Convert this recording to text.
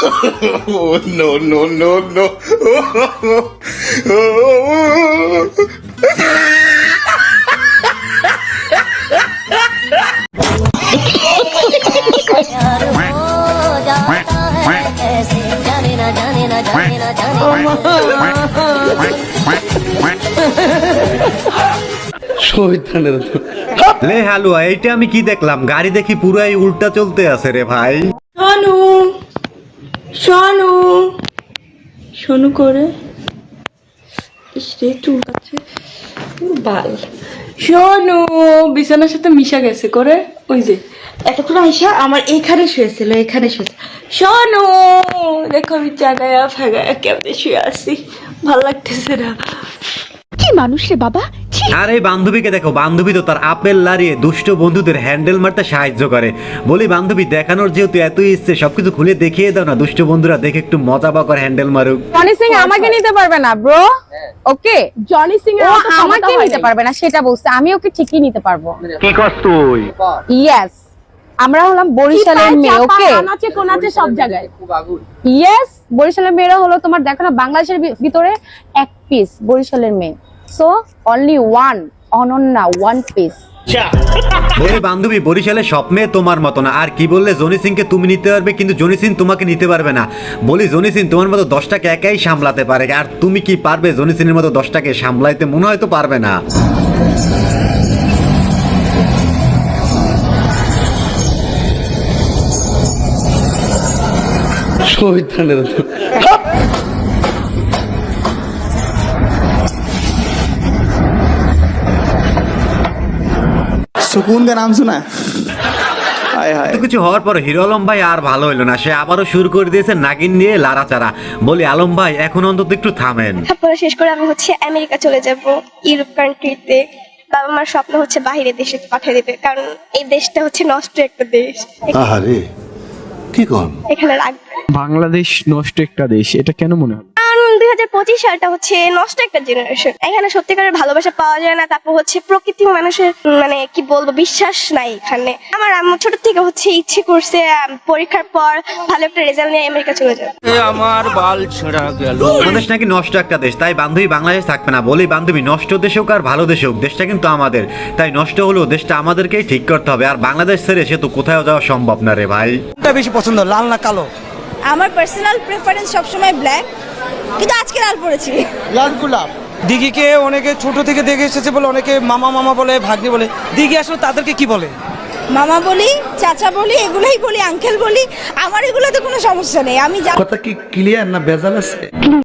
oh, no, no, no, no. লে হালুয়া এইটা আমি কি দেখলাম? গাড়ি দেখি পুরাই উল্টা চলতে আছে রে ভাই। শোনু। শোনু করে। ইস রে চুলকাচ্ছে বাল। শোনু, বিছানার সাথে মিশা গেছে করে। ওই যে, এতক্ষণ আইসা আমার এখানে শুয়েছিল এখানে শুয়েছিল শোনু, দেখো আমি জাগায়া ফাগায়া কেমনে শুয়ে আছি। ভালো লাগতেছে না। আর এই বান্ধবীকে দেখো বান্ধবী তো তার আপেল লাড়িয়ে দুষ্ট বন্ধুদের হ্যান্ডেল মারতে সাহায্য করে। বলি বান্ধবী দেখানোর যেহেতু এতই ইচ্ছে সবকিছু খুলে দেখিয়ে দাও না দুষ্ট বন্ধুরা দেখে একটু মজা বা করে হ্যান্ডেল মারুক। জনি সিং আমাকে নিতে পারবে না ব্রো। ওকে? জনি সিং ও আমাকে নিতে পারবে না সেটা বলছে। আমি ওকে ঠিকই নিতে পারব। কি কস তুই? ইয়েস আমরা হলাম বরিশালের মেয়ে ওকে? নাচে কোনাচে সব জায়গায়। খুব আগুন। ইয়েস বরিশালের মেয়েরা হলো তোমার দেখো না বাংলাদেশের ভিতরে এক পিস বরিশালের মেয়ে। So only one Ananya one piece বলি বান্ধবী বরিশালে সব মেয়ে তোমার মতো না। আর কি বললে জনি সিংকে তুমি নিতে পারবে কিন্তু জনি সিং তোমাকে নিতে পারবে না। বলি জনি সিং তোমার মতো দশটাকে একাই সামলাতে পারে। আর তুমি কি পারবে জনি সিংয়ের মতো দশটাকে সামলাইতে? মনে হয় তো পারবে না। सुकून का नाम सुना है हाय हाय এত কিছু হওয়ার পর হিরো আলম ভাই আর ভালো হইলো না সে আবারও শুরু করে দিয়েছে নাগিন নিয়ে লাড়াচাড়া বলি আলম ভাই এখন অন্তত একটু থামেন পড়া শেষ করে আমি হচ্ছে আমেরিকা চলে যাব ইউরোপ কান্ট্রিতে বাবা মার স্বপ্ন হচ্ছে বাইরে দেশে পাঠিয়ে দেবে কারণ এই দেশটা হচ্ছে নষ্ট একটা দেশ আহারে কি কন এখানে রাখবে বাংলাদেশ নষ্ট একটা দেশ এটা কেন মনে হয় কারণ দুই হাজার পঁচিশ সালটা হচ্ছে নষ্ট একটা জেনারেশন এখানে সত্যিকারের ভালোবাসা পাওয়া যায় না তারপর হচ্ছে প্রকৃতি মানুষের মানে কি বলব বিশ্বাস নাই এখানে। আমার আম্মু ছোট থেকে হচ্ছে ইচ্ছে করছে পরীক্ষার পর ভালো একটা রেজাল্ট নিয়ে আমেরিকা চলে যাবে। বাংলাদেশ নাকি নষ্ট একটা দেশ? তাই বান্ধবী বাংলাদেশ থাকবে না। বলি বান্ধবী নষ্ট দেশ হোক আর ভালো দেশ হোক দেশটা কিন্তু আমাদের। তাই নষ্ট হলেও দেশটা আমাদেরকেই ঠিক করতে হবে। আর বাংলাদেশ ছেড়ে সে তো কোথাও যাওয়া সম্ভব না রে ভাই। বেশি পছন্দ লাল না কালো? আমার পার্সোনাল প্রেফারেন্স সবসময় ব্ল্যাক কিন্তু আজকে লাল পড়েছি লাল গোলাপ। দিঘিকে অনেকে ছোট থেকে দেখে এসেছে বলে অনেকে মামা মামা বলে ভাগ্নি বলে। দিঘি আসলে তাদেরকে কি বলে? মামা বলি চাচা বলি এগুলাই বলি আঙ্কেল বলি আমার এগুলোতে কোনো সমস্যা নেই। আমি কথা কি ক্লিয়ার না ভেজাল আছে?